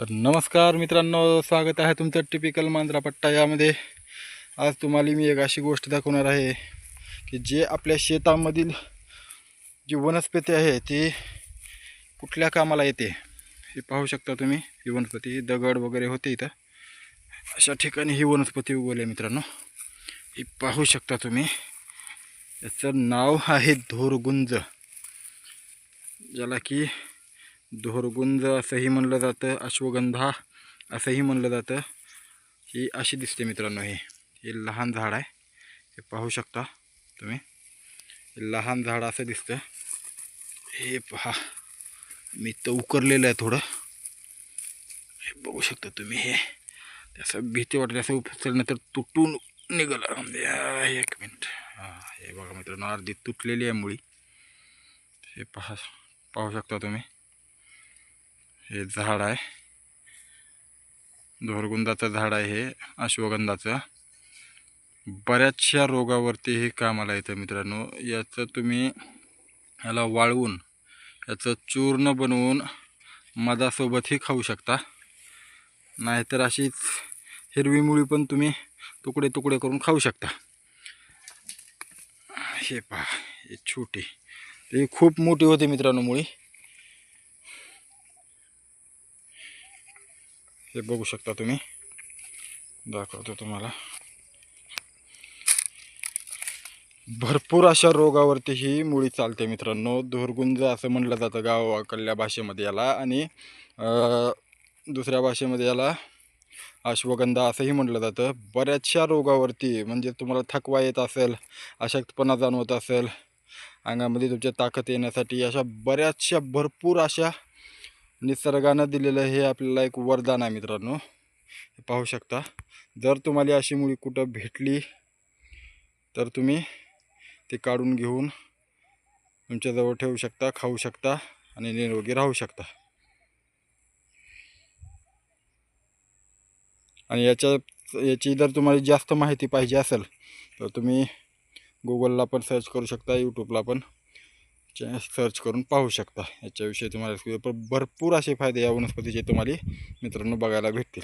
तर नमस्कार मित्रांनो स्वागत आहे तुमचं टिपिकल मांजरापट्टा यामध्ये. आज तुम्हाला मी एक अशी गोष्ट दाखवणार आहे की जे आपल्या शेतामधील जी वनस्पती आहे ती कुठल्या कामाला येते हे पाहू शकता तुम्ही. ही वनस्पती दगड वगैरे होते इथं. अशा ठिकाणी ही वनस्पती उगवली आहे मित्रांनो. ही पाहू शकता तुम्ही. याचं नाव आहे धोरगुंज ज्याला की धोरगुंज असंही म्हणलं जातं अश्वगंधा असंही म्हणलं जातं. ही अशी दिसते मित्रांनो हे. हे लहान झाड आहे. हे पाहू शकता तुम्ही. हे लहान झाड असं दिसतं. हे पहा. मी तर उकरलेलं आहे थोडं. हे बघू शकता तुम्ही हे. त्याचं भीती वाटली असं उचललं तर तुटून निघालं. म्हणजे, एक मिनिट. हां हे बघा मित्रांनो अर्धी तुटलेली आहे मुळी. हे पहा. पाहू शकता तुम्ही. हे झाड आहे. धोरगुंदाचं झाड आहे हे अश्वगंधाचं. बऱ्याचशा रोगावरती हे कामाला येतं मित्रांनो. याचं तुम्ही याला वाळवून याचं चूर्ण बनवून मधासोबतही खाऊ शकता. नाहीतर अशीच हिरवी मुळी पण तुम्ही तुकडे तुकडे करून खाऊ शकता. हे पहा हे छोटी ते खूप मोठी होते मित्रांनो मुळी. हे बघू शकता तुम्ही. दाखवतो तुम्हाला. भरपूर अशा रोगावरती ही मुळी चालते मित्रांनो. धुरगुंज असं म्हटलं जातं गावाकडल्या भाषेमध्ये याला. आणि दुसऱ्या भाषेमध्ये याला अश्वगंधा असंही म्हटलं जातं. बऱ्याचशा रोगावरती म्हणजे तुम्हाला थकवा येत असेल अशक्तपणा जाणवत असेल अंगामध्ये तुमच्या ताकद येण्यासाठी अशा बऱ्याचशा भरपूर अशा निसर्गानं दिलेलं हे आपल्याला एक वरदान आहे मित्रांनो. हे पाहू शकता. जर तुम्हाला अशी मुळी कुठं भेटली तर तुम्ही ती काढून घेऊन तुमच्याजवळ ठेवू शकता खाऊ शकता आणि निरोगी राहू शकता. आणि याच्या याची जर तुम्हाला जास्त माहिती पाहिजे असेल तर तुम्ही गुगलला पण सर्च करू शकता यूट्यूबला पण. सर्च करून पाहू शकता. याच्याविषयी तुम्हाला भरपूर असे फायदे या वनस्पतीचे तुम्हाला मित्रांनो बघायला भेटतील.